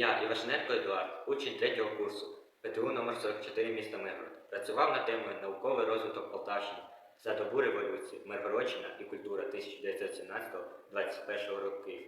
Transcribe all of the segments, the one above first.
Я, Івашненко Едуард, учень 3 курсу ПТУ номер 44 міста Миргород. Працював над темою науковий розвиток Полтавщини за добу революції, Миргородщина і культура 1917-21 років.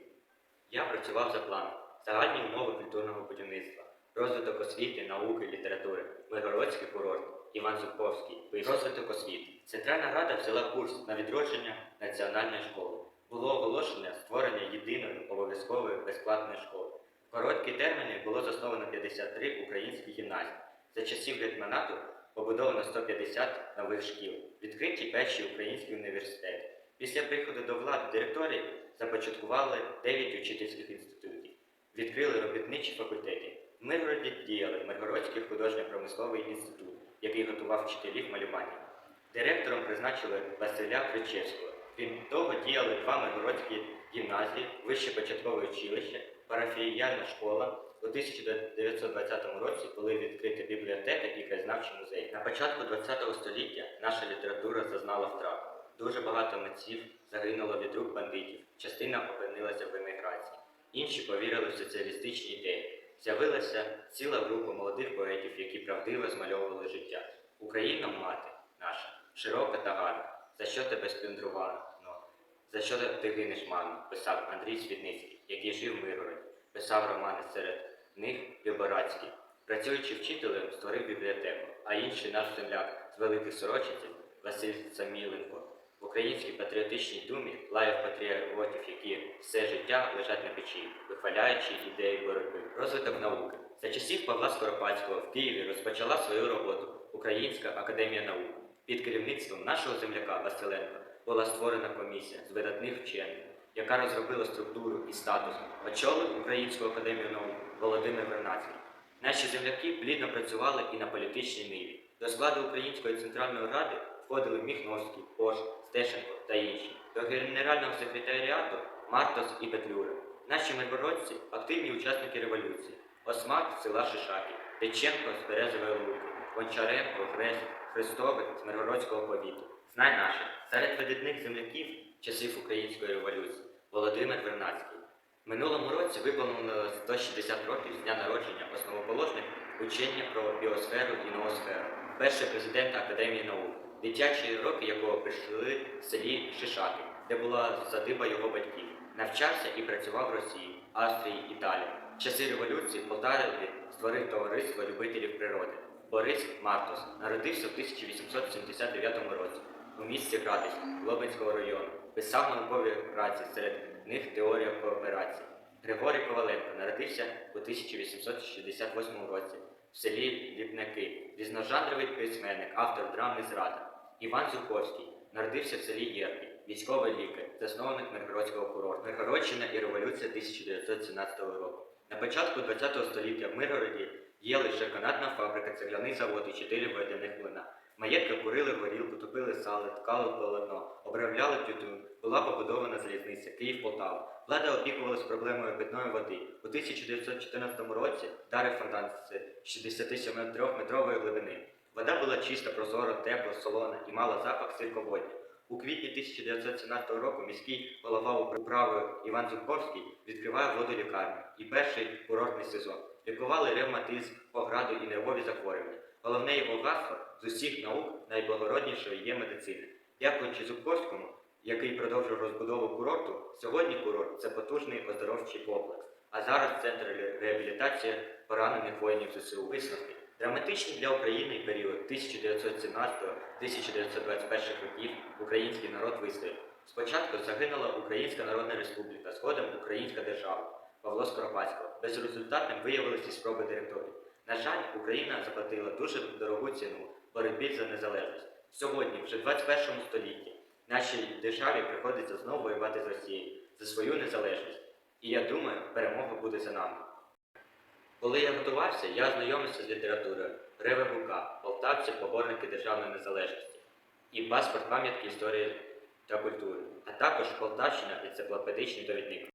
Я працював за планом загальні умови культурного будівництва, розвиток освіти, науки, літератури, Миргородський курорт, Іван Зубковський, розвиток освіти. Центральна рада взяла курс на відродження національної школи. Було оголошення створення єдиної обов'язкової безплатної школи. Короткі терміни було засновано 53 українські гімназії. За часів гетьманату побудовано 150 нових шкіл, відкриті перші українські університети. Після приходу до влади директорії започаткували 9 учительських інститутів, відкрили робітничі факультети. В Миргороді діяли Миргородський художньо-промисловий інститут, який готував вчителів малювання. Директором призначили Василя Кричевського. Крім того, діяли два миргородські гімназії, вище початкове училище, парафіяльна школа. У 1920 році були відкриті бібліотека і краєзнавчий музей. На початку ХХ століття наша література зазнала втрат. Дуже багато митців загинуло від рук бандитів, частина опинилася в еміграції. Інші повірили в соціалістичні ідеї. З'явилася ціла група молодих поетів, які правдиво змальовували життя. Україна мати наша, широка та гарна. За що тебе сплюндрувано? За що ти гинеш, мамо? писав Андрій Світницький, який жив в Миргороді. Писав романи серед них Люборацький. Працюючи вчителем, створив бібліотеку, а інший наш земляк з великих сорочинців Василь Саміленко в українській патріотичній думі лаяв патріотів, які все життя лежать на печі, вихваляючи ідеї боротьби. Розвиток науки. За часів Павла Скоропадського в Києві розпочала свою роботу Українська академія наук. Під керівництвом нашого земляка Василенка була створена комісія з видатних вчених, яка розробила структуру і статус, очолив Українську академію наук Володимир Вернадський. Наші земляки плідно працювали і на політичній ниві. До складу Української центральної ради входили Міхновський, Пош, Стешенко та інші. До генерального секретаріату Мартос і Петлюра. Наші миргородці – активні учасники революції. Осмак села Шишаки, Печенко з Березової Луки, Гончаренко, Грець, Христовик з Миргородського повіту. Знай наше, серед видатних земляків часів Української революції Володимир Вернадський. В минулому році виповнено 160 років з дня народження основоположних учення про біосферу і ноосферу, перший президент Академії наук, дитячі роки якого прийшли в селі Шишаки, де була садиба його батьків. Навчався і працював в Росії, Австрії, Італії. В часи революції в створив товариство любителів природи. Борис Мартос народився в 1879 році у місті Градич Лобинського району. Писав наукові праці, серед них теорія кооперації. Григорій Коваленко народився у 1868 році в селі Ліпняки, різножанровий письменник, автор драми Зрада. Іван Зюковський народився в селі Єрки, військовий лікар, засновник Миргородського курорту. Миргородщина і революція 1917 року. На початку ХХ століття в Миргороді є лише канатна фабрика, цегляний завод і чотири водяних млина. Маєтка курили горілку, топили сало, ткали полотно, обробляли тютюн. Була побудована залізниця Київ-Полтава. Влада опікувалась проблемою питної води. У 1914 році вдарив фонтан з 67-метрової глибини. Вода була чиста, прозора, тепла, солона і мала запах сірководня. У квітні 1917 року міський голова управи Іван Зубковський відкриває воду лікарню і перший курортний сезон. Лікували ревматизм, пограду і нервові захворювання. Головне його гасло з усіх наук найблагороднішою є медицина. Дякуючи Зубковському, який продовжив розбудову курорту, сьогодні курорт це потужний оздоровчий комплекс. А зараз центр реабілітації поранених воїнів ЗСУ. Висновки. Драматичний для України період 1917-1921 років український народ вистояв. Спочатку загинула Українська Народна Республіка, згодом Українська держава Павло Скоропадського. Безрезультатним виявилися спроби директорії. На жаль, Україна заплатила дуже дорогу ціну боротьбі за незалежність. Сьогодні, вже в 21 столітті, нашій державі приходиться знову воювати з Росією за свою незалежність. І я думаю, перемога буде за нами. Коли я готувався, я ознайомився з літературою Реве Бука, полтавці, поборники державної незалежності і паспорт пам'ятки історії та культури, а також Полтавщина енциклопедичний довідник.